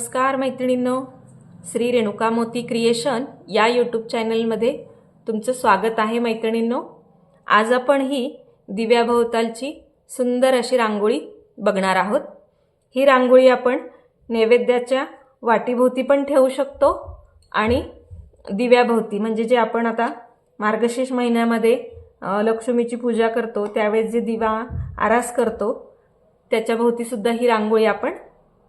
नमस्कार मैत्रिणींनो श्री रेणुका मोती क्रिएशन या यूट्यूब चॅनलमध्ये तुमचं स्वागत आहे मैत्रिणींनो. आज आपण ही दिव्याभोवतालची सुंदर अशी रांगोळी बघणार आहोत. ही रांगोळी आपण नैवेद्याच्या वाटीभोवती पण ठेवू शकतो आणि दिव्याभोवती म्हणजे जे आपण आता मार्गशीर्ष महिन्यामध्ये लक्ष्मीची पूजा करतो त्यावेळेस जे दिवा आरास करतो त्याच्याभोवतीसुद्धा ही रांगोळी आपण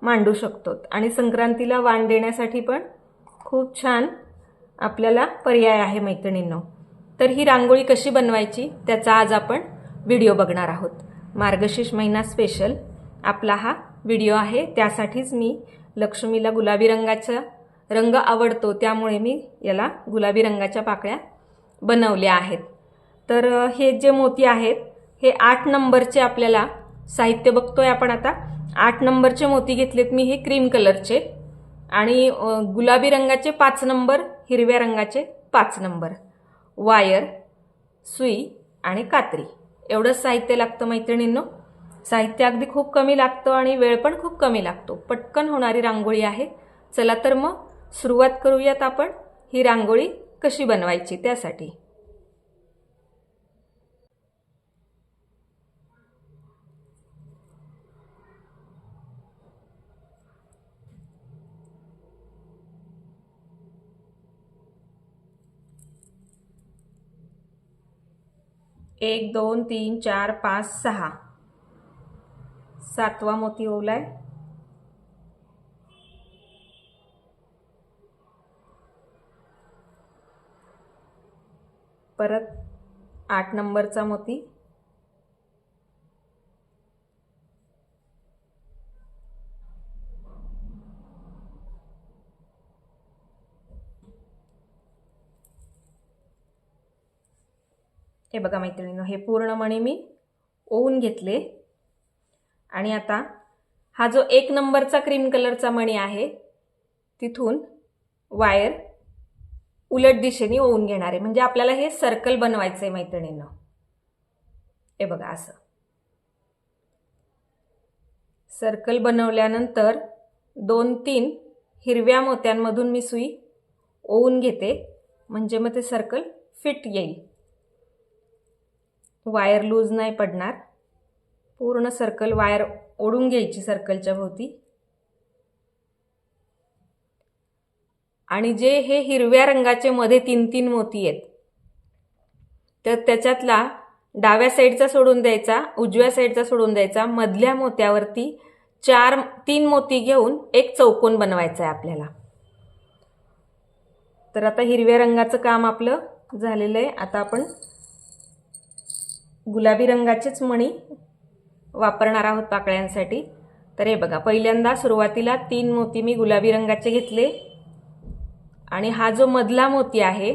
मांडू शकतो. आणि संक्रांतीला वाण देण्यासाठी पण खूप छान आपल्याला पर्याय आहे मैत्रिणींनो. तर ही रांगोळी कशी बनवायची त्याचा आज आपण व्हिडिओ बघणार आहोत. मार्गशीर्ष महिना स्पेशल आपला हा व्हिडिओ आहे. त्यासाठीच मी लक्ष्मीला गुलाबी रंगाचा रंग आवडतो त्यामुळे मी याला गुलाबी रंगाच्या पाकळ्या बनवल्या आहेत. तर हे जे मोती आहेत हे आठ नंबरचे आपल्याला साहित्य बघतोय आपण आता. आठ नंबरचे मोती घेतलेत मी हे क्रीम कलरचे. आणि गुलाबी रंगाचे पाच नंबर हिरव्या रंगाचे पाच नंबर. वायर सुई आणि कात्री. एवढंच साहित्य लागतं मैत्रिणींनो. साहित्य अगदी खूप कमी लागतं आणि वेळ पण खूप कमी लागतो. पटकन होणारी रांगोळी आहे. चला तर मग सुरुवात करूयात आपण. ही रांगोळी कशी बनवायची त्यासाठी. एक दोन तीन चार पाच सहा. सातवा मोती ओवलाय परत आठ नंबरचा मोती. हे बघा मैत्रिणींनो हे पूर्ण मणी मी ओवून घेतले. आणि आता हा जो एक नंबरचा क्रीम कलरचा मणी आहे तिथून वायर उलट दिशेने ओवून घेणार आहे. म्हणजे आपल्याला हे सर्कल बनवायचं आहे मैत्रिणींनो. हे बघा असं. सर्कल बनवल्यानंतर दोन तीन हिरव्या मोत्यांमधून मी सुई ओवून घेते. म्हणजे मग ते सर्कल फिट येईल. वायर लूज नाही पडणार. पूर्ण सर्कल वायर ओढून घ्यायची सर्कलच्या भोवती. आणि जे हे हिरव्या रंगाचे मध्ये तीन तीन मोती आहेत तर त्याच्यातला डाव्या साईडचा सोडून द्यायचा उजव्या साईडचा सोडून द्यायचा मधल्या मोत्यावरती चार तीन मोती घेऊन एक चौकोन बनवायचा आहे आपल्याला. तर आता हिरव्या रंगाचं काम आपलं झालेलं आहे. आता आपण गुलाबी रंगाचेच मणी वापरणार आहोत पाकळ्यांसाठी. तर हे बघा पहिल्यांदा सुरुवातीला तीन मोती मी गुलाबी रंगाचे घेतले. आणि हा जो मधला मोती आहे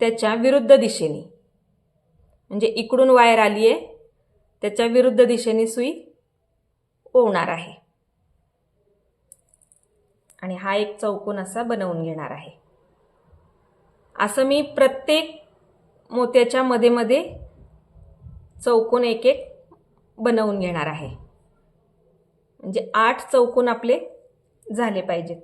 त्याच्या विरुद्ध दिशेने. म्हणजे इकडून वायर आली आहे त्याच्या विरुद्ध दिशेने सुई ओवणार आहे. आणि हा एक चौकोन असा बनवून घेणार आहे. असं मी प्रत्येक मोत्याच्या मध्ये मध्ये चौकोन एक एक बनवून घेणार आहे. म्हणजे आठ चौकोन आपले झाले पाहिजेत.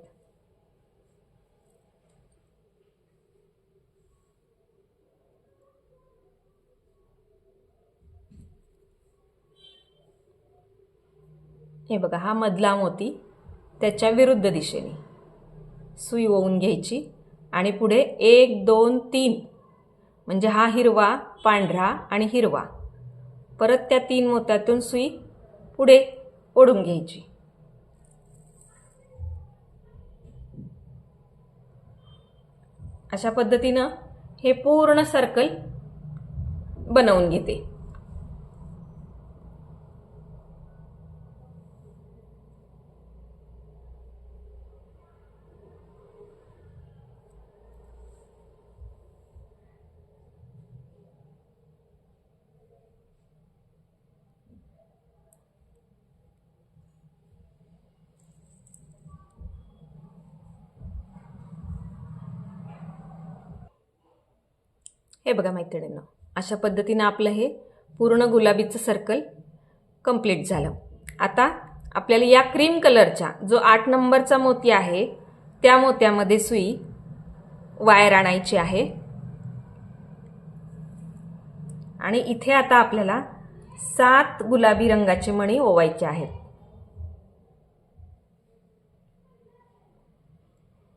हे बघा हा मधला मोती त्याच्या विरुद्ध दिशेने सुई ओवून घ्यायची आणि पुढे एक दोन तीन. म्हणजे हा हिरवा पांढरा आणि हिरवा. परत त्या तीन मोत्यातून सुई पुढे ओढून घ्यायची. अशा पद्धतीनं हे पूर्ण सर्कल बनवून घेते. हे बघा मैत्रिणींनो अशा पद्धतीनं आपलं हे पूर्ण गुलाबीचं सर्कल कंप्लीट झालं. आता आपल्याला या क्रीम कलरच्या जो आठ नंबरचा मोती आहे त्या मोत्यामध्ये सुई वायर आणायची आहे. आणि इथे आता आपल्याला सात गुलाबी रंगाचे मणी ओवायचे आहेत.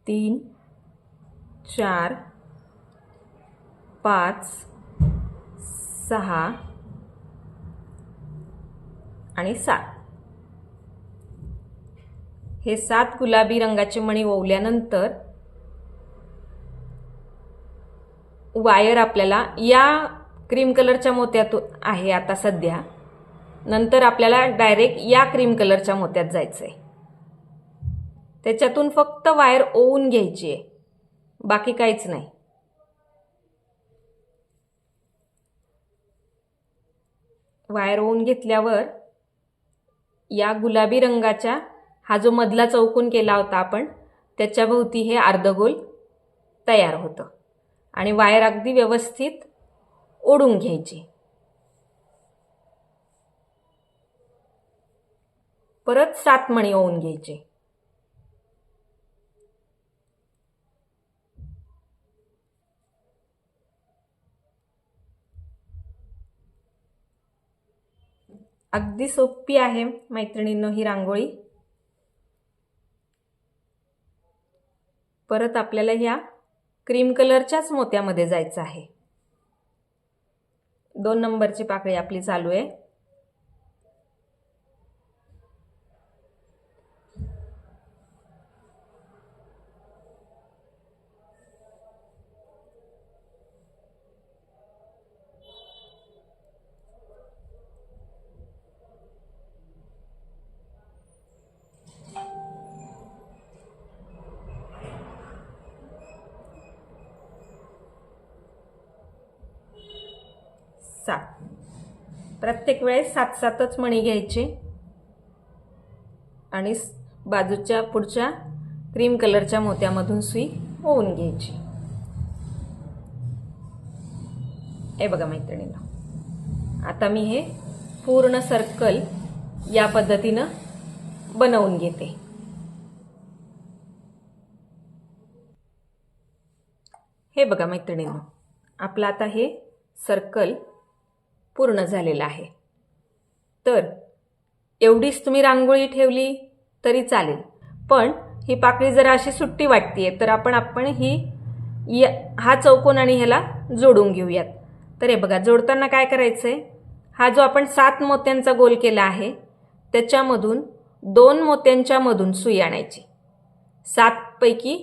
तीन चार पाच सहा आणि सात. हे सात गुलाबी रंगाचे मणी ओवल्यानंतर वायर आपल्याला या क्रीम कलरच्या मोत्यातून आहे आता सध्या. नंतर आपल्याला डायरेक्ट या क्रीम कलरच्या मोत्यात जायचं आहे त्याच्यातून फक्त वायर ओवून घ्यायची आहे. बाकी काहीच नाही. वायर ओवून घेतल्यावर या गुलाबी रंगाच्या हा जो मधला चौकून केला होता आपण त्याच्याभोवती हे अर्धगोल तयार होतं. आणि वायर अगदी व्यवस्थित ओढून घ्यायची. परत सात मणी ओवून घ्यायचे. अगदी सोपी आहे मैत्रिणींनो ही रांगोळी. परत आपल्याला ह्या क्रीम कलरच्याच मोत्यामध्ये जायचं आहे. दोन नंबरची पाकळी आपली चालू आहे. सात. प्रत्येक वेळेस सात सातच मणी घ्यायचे. आणि बाजूच्या पुढच्या क्रीम कलरच्या मोत्यामधून सुई होऊन घ्यायची. हे बघा मैत्रिणीला आता मी हे पूर्ण सर्कल या पद्धतीनं बनवून घेते. हे बघा मैत्रिणींनो. आपलं आता हे सर्कल पूर्ण झालेलं आहे. तर एवढीच तुम्ही रांगोळी ठेवली तरी चालेल. पण ही पाकळी जरा अशी सुट्टी वाटते तर आपण आपण ही या हा चौकोन आणि ह्याला जोडून घेऊयात. तर हे बघा जोडताना काय करायचं आहे हा जो आपण सात मोत्यांचा गोल केला आहे त्याच्यामधून दोन मोत्यांच्या मधून सुई आणायची. सातपैकी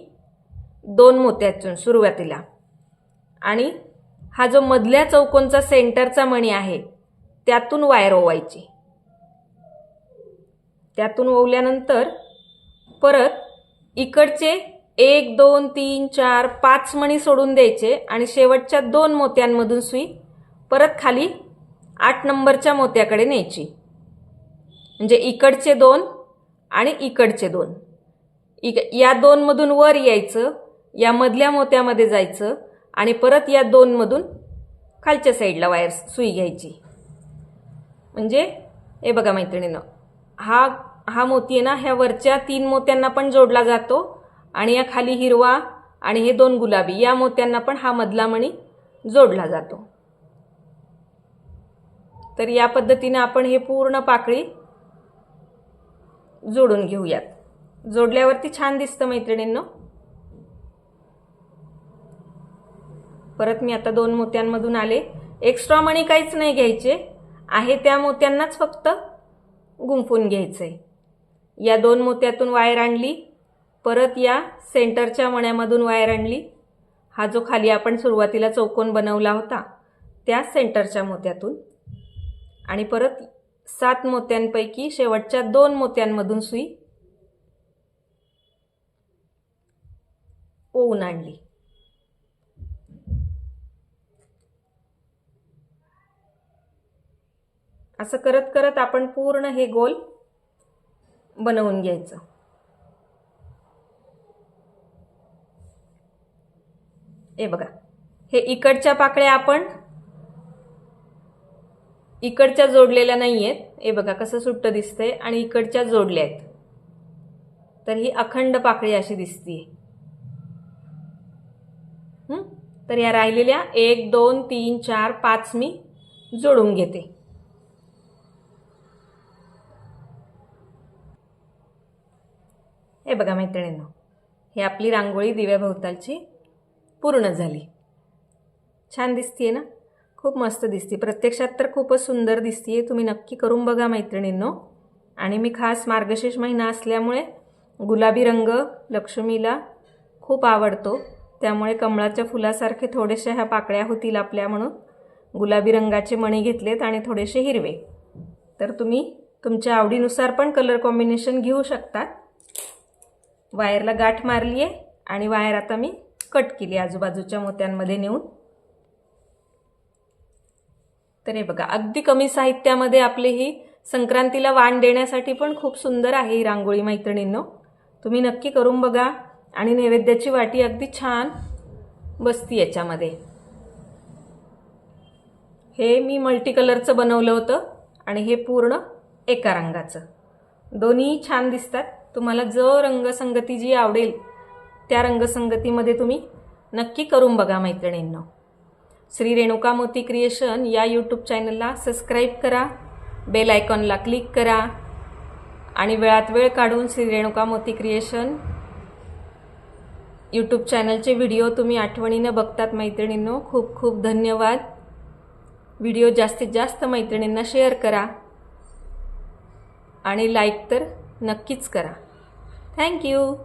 दोन मोत्यातून सुरुवातीला. आणि हा जो मधल्या चौकोनचा सेंटरचा मणी आहे त्यातून वायर ओवायची. त्यातून ओवल्यानंतर परत इकडचे एक दोन तीन चार पाच मणी सोडून द्यायचे आणि शेवटच्या दोन मोत्यांमधून सुई परत खाली आठ नंबरच्या मोत्याकडे न्यायची. म्हणजे इकडचे दोन आणि इकडचे दोन. इक या दोनमधून वर यायचं या मधल्या मोत्यामध्ये जायचं आणि परत या दोनमधून खालच्या साईडला वायर्स सुई घ्यायची. म्हणजे हे बघा मैत्रिणीनं हा हा मोती आहे ना ह्या वरच्या तीन मोत्यांना पण जोडला जातो आणि या खाली हिरवा आणि हे दोन गुलाबी या मोत्यांना पण हा मधला मणी जोडला जातो. तर या पद्धतीने आपण हे पूर्ण पाकळी जोडून घेऊयात. जोडल्यावरती छान दिसतं मैत्रिणींनो. परत मी आता दोन मोत्यांमधून आले. एक्स्ट्रा मणी काहीच नाही घ्यायचे. आहे त्या मोत्यांनाच फक्त गुंफून घ्यायचं आहे या दोन मोत्यातून वायर आणली. परत या सेंटरच्या मण्यामधून वायर आणली. हा जो खाली आपण सुरुवातीला चौकोन बनवला होता त्या सेंटरच्या मोत्यातून. आणि परत सात मोत्यांपैकी शेवटच्या दोन मोत्यांमधून सुई ओवून आणली. असं करत करत आपण पूर्ण हे गोल बनवून घ्यायचं. हे बघा. हे इकडच्या पाकळ्या आपण इकडच्या जोडलेल्या नाही आहेत हे बघा कसं सुट्ट दिसतंय आणि इकडच्या जोडल्या आहेत. तर ही अखंड पाकळी अशी दिसतीये. तर या राहिलेल्या एक दोन तीन चार पाच मी जोडून घेते. हे बघा मैत्रिणींनो हे आपली रांगोळी दिव्याभोवतालची पूर्ण झाली. छान दिसतीये ना? खूप मस्त दिसते. प्रत्यक्षात तर खूपच सुंदर दिसतीये. तुम्ही नक्की करून बघा मैत्रिणींनो. आणि मी खास मार्गशीर्ष महिना असल्यामुळे गुलाबी रंग लक्ष्मीला खूप आवडतो. त्यामुळे कमळाच्या फुलासारखे थोडेसे ह्या पाकळ्या होतील आपल्या म्हणून. गुलाबी रंगाचे मणी घेतलेत आणि थोडेसे हिरवे. तर तुम्ही तुमच्या आवडीनुसार पण कलर कॉम्बिनेशन घेऊ शकतात. वायरला गाठ मारली आहे आणि वायर आता मी कट केली आजूबाजूच्या मोत्यांमध्ये नेऊन. तर हे बघा अगदी कमी साहित्यामध्ये आपली ही संक्रांतीला वाण देण्यासाठी पण खूप सुंदर आहे ही रांगोळी मैत्रिणींनो. तुम्ही नक्की करून बघा आणि नैवेद्याची वाटी अगदी छान बसती याच्यामध्ये. हे मी मल्टी कलरचं बनवलं होतं आणि हे पूर्ण एका रंगाचं. दोन्ही छान दिसतात. तुम्हाला जो रंगसंगती जी आवडेल त्या रंगसंगतीमध्ये तुम्ही नक्की करून बघा मैत्रिणींनो. श्री रेणुका मोती क्रिएशन या यूट्यूब चॅनलला सबस्क्राईब करा बेल आयकॉनला क्लिक करा आणि वेळात वेळ काढून श्री रेणुका मोती क्रिएशन यूट्यूब चॅनलचे व्हिडिओ तुम्ही आठवणीनं बघतात मैत्रिणींनो. खूप खूप धन्यवाद. व्हिडिओ जास्तीत जास्त मैत्रिणींना शेअर करा आणि लाईक तर नक्कीच करा. Thank you.